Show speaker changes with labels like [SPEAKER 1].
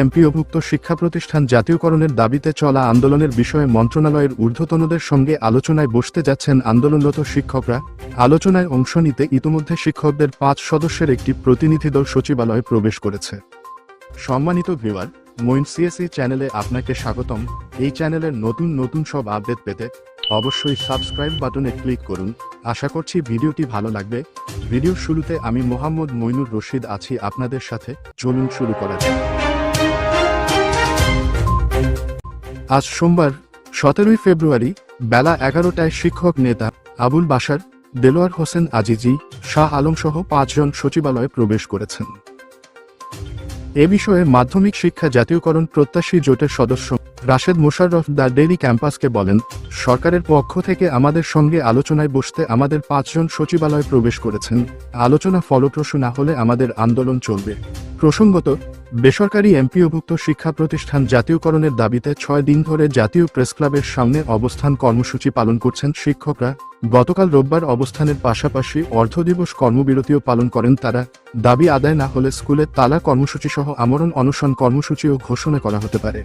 [SPEAKER 1] এমপিওভুক্ত শিক্ষা প্রতিষ্ঠান জাতীয়করণের দাবিতে চলা আন্দোলনের বিষয়ে মন্ত্রণালয়ের ঊর্ধ্বতনদের সঙ্গে আলোচনায় বসতে যাচ্ছেন আন্দোলনরত শিক্ষকরা। আলোচনায় অংশ নিতে ইতোমধ্যে শিক্ষকদের পাঁচ সদস্যের একটি প্রতিনিধি দল সচিবালয়ে প্রবেশ করেছে। সম্মানিত ভিউয়ার মইন সিএসি চ্যানেলে আপনাকে স্বাগতম। এই চ্যানেলের নতুন নতুন সব আপডেট পেতে অবশ্যই সাবস্ক্রাইব বাটনে ক্লিক করুন। আশা করছি ভিডিওটি ভালো লাগবে। ভিডিওর শুরুতে আমি মোহাম্মদ মইনুর রশিদ আছি আপনাদের সাথে। চলুন শুরু করা যাক। আজ সোমবার, সতেরোই ফেব্রুয়ারি, বেলা এগারোটায় শিক্ষক নেতা আবুল বাশার, দেলোয়ার হোসেন আজিজি, শাহ আলম সহ পাঁচজন সচিবালয়ে প্রবেশ করেছেন। এ বিষয়ে মাধ্যমিক শিক্ষা জাতীয়করণ প্রত্যাশী জোটের সদস্য রাশেদ মোশাররফ দ্য ডেলি ক্যাম্পাসকে বলেন, সরকারের পক্ষ থেকে আমাদের সঙ্গে আলোচনায় বসতে আমাদের পাঁচজন সচিবালয়ে প্রবেশ করেছেন। আলোচনা ফলপ্রসূ না হলে আমাদের আন্দোলন চলবে। প্রসঙ্গত বেসরকারি এমপিওভুক্ত শিক্ষা প্রতিষ্ঠান জাতীয়করণের দাবিতে ছয় দিন ধরে জাতীয় প্রেস ক্লাবের সামনে অবস্থান কর্মসূচি পালন করছেন শিক্ষকরা। গতকাল রোববার অবস্থানের পাশাপাশি অর্ধদিবস কর্মবিরতিও পালন করেন তারা। দাবি আদায় না হলে স্কুলে তালা কর্মসূচি সহ আমরণ অনশন কর্মসূচিও ঘোষণা করা হতে পারে।